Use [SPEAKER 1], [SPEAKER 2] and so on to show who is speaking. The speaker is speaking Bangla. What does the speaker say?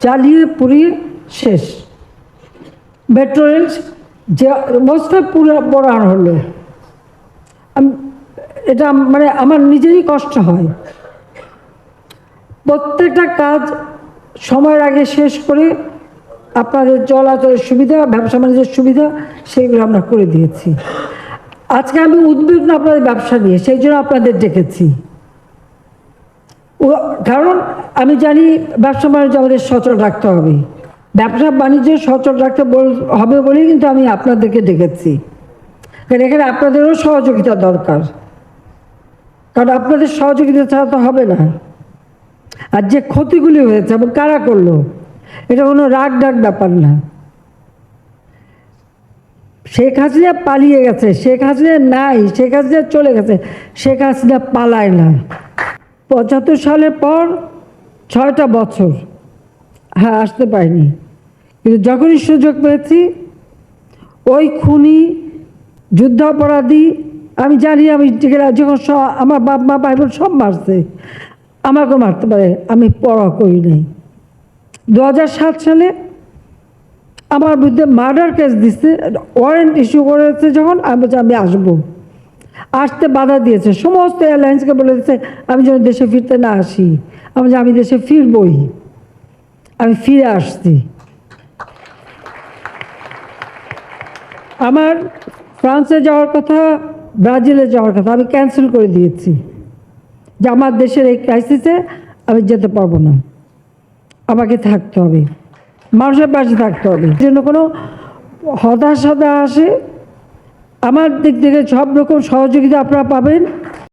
[SPEAKER 1] জ্বালিয়ে পুড়িয়ে শেষ। মেট্রো রেল যে অবস্থায় পুরো পড়ানো হলো এটা মানে আমার নিজেরই কষ্ট হয়। প্রত্যেকটা কাজ সময়ের আগে শেষ করে আপনাদের চলাচলের সুবিধা, ব্যবসা বাণিজ্যের সুবিধা সেগুলো আমরা করে দিয়েছি। আজকে আমি উদ্বিগ্ন আপনাদের ব্যবসা নিয়ে, সেই জন্য আপনাদের ডেকেছি। কারণ আমি জানি ব্যবসা বাণিজ্য আমাদের সচল রাখতে হবে। ব্যবসা বাণিজ্য সচল রাখতে হবে বলেই কিন্তু আমি আপনাদেরকে ডেকেছি কারণ এখানে আপনাদেরও সহযোগিতা দরকার। কারণ আপনাদের সহযোগিতা ছাড়া তো হবে না। আর যে ক্ষতিগুলি হয়েছে এবং কারা করল, এটা কোনো রাগ ডাক ব্যাপার না। শেখ হাসিনা পালিয়ে গেছে, শেখ হাসিনা নাই, শেখ হাসিনা চলে গেছে, শেখ হাসিনা পালায় না। পঁচাত্তর সালের পর ছয়টা বছর। হ্যাঁ আসতে পারিনি। কিন্তু যখনই সুযোগ পেয়েছি, ওই খুনি, যুদ্ধাপরাধী, আমি জানি আমি যখন আমার বাপ মা ভাই বোন সব মারছে। আমাকেও মারতে পারে, আমি পড়া করি নাই। দু সালে আমার বিরুদ্ধে মার্ডার কেস দিচ্ছে ওয়ারেন্ট ইস্যু করেছে যখন, আমি আমি আসব। আসতে বাধা দিয়েছে। সমস্ত এয়ারলাইন্সকে বলে দিচ্ছে আমি যেন দেশে ফিরতে না আসি। আমি আমি দেশে ফিরবই। আমি ফিরে আসছি। আমার ফ্রান্সে যাওয়ার কথা, ব্রাজিলে যাওয়ার কথা আমি ক্যান্সেল করে দিয়েছি। যে, আমার দেশের এই ক্রাইসিসে আমি যেতে পারব না। আমাকে থাকতে হবে। মানুষের পাশে থাকতে হবে। জন্য কোনো হতাশা আসে আমার দিক থেকে সব রকম সহযোগিতা আপনারা পাবেন।